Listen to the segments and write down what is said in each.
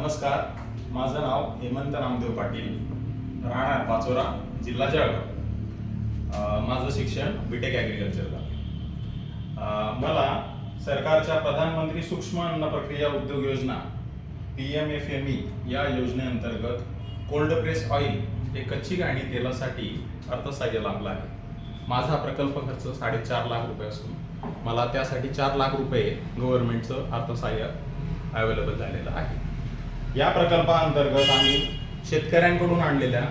नमस्कार माझं नाव हेमंत नामदेव पाटील राहणार पाचोरा जिल्हा जळगाव. माझं शिक्षण बीटेक ॲग्रिकल्चरला मला सरकारच्या प्रधानमंत्री सूक्ष्म अन्न प्रक्रिया उद्योग योजना P M F M E या योजनेअंतर्गत कोल्ड प्रेस ऑइल हे कच्ची घाणी तेलासाठी अर्थसहाय्य लाभला आहे. माझा प्रकल्प खर्च साडेचार लाख रुपये असून मला त्यासाठी चार लाख रुपये गव्हर्नमेंटचं अर्थसहाय्य अवेलेबल झालेलं आहे. या प्रकल्पाअंतर्गत आम्ही शेतकऱ्यांकडून आणलेल्या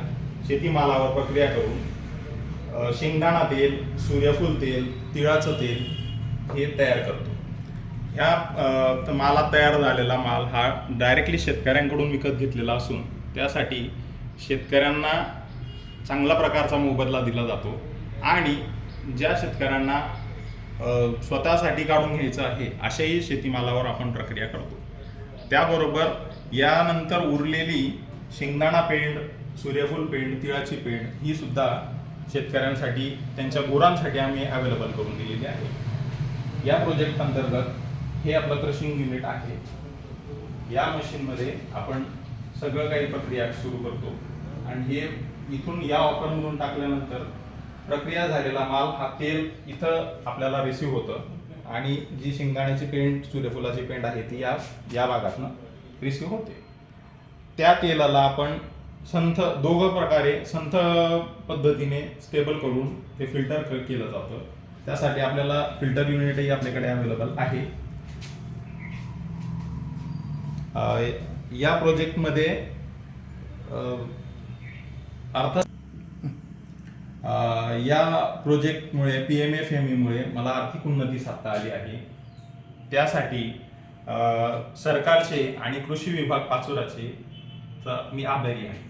शेतीमालावर प्रक्रिया करून शेंगदाणा तेल सूर्यफूल तेल तिळाचं तेल हे तयार करतो. ह्या मालात तयार झालेला माल हा डायरेक्टली शेतकऱ्यांकडून विकत घेतलेला असून त्यासाठी शेतकऱ्यांना चांगला प्रकारचा मोबदला दिला जातो आणि ज्या शेतकऱ्यांना स्वतःसाठी काढून घ्यायचं आहे अशाही शेतीमालावर आपण प्रक्रिया करतो. त्याबरोबर यानंतर उरलेली शेंगदाणा पेंड सूर्यफूल पेंड तिळाची पेंड ही सुद्धा शेतकऱ्यांसाठी त्यांच्या गुरांसाठी आम्ही अवेलेबल करून दिलेली आहे. या प्रोजेक्ट अंतर्गत हे आपलं क्रशिंग युनिट आहे. या मशीनमध्ये आपण सगळं काही प्रक्रिया सुरू करतो. आणि हे इथून या ऑपरमधून टाकल्यानंतर प्रक्रिया झालेला माल हा तेल इथं आपल्याला रिसीव्ह होतं. आणि जी शेंगदाण्याची पेंट सूर्यफुलाची पेंट आहे ती या या भागातनं रिसिव्ह होते. त्या तेलाला आपण संथ दोघं प्रकारे संथ पद्धतीने स्टेबल करून ते फिल्टर केलं जातं. त्यासाठी आपल्याला फिल्टर युनिटही आपल्याकडे अवेलेबल आहे. या प्रोजेक्टमध्ये अं, अर्थात या प्रोजेक्टमुळे पी एम एफ एम ईमुळे मला आर्थिक उन्नती साधता आली आहे. त्यासाठी सरकारचे आणि कृषी विभाग पाचोराचे मी आभारी आहे.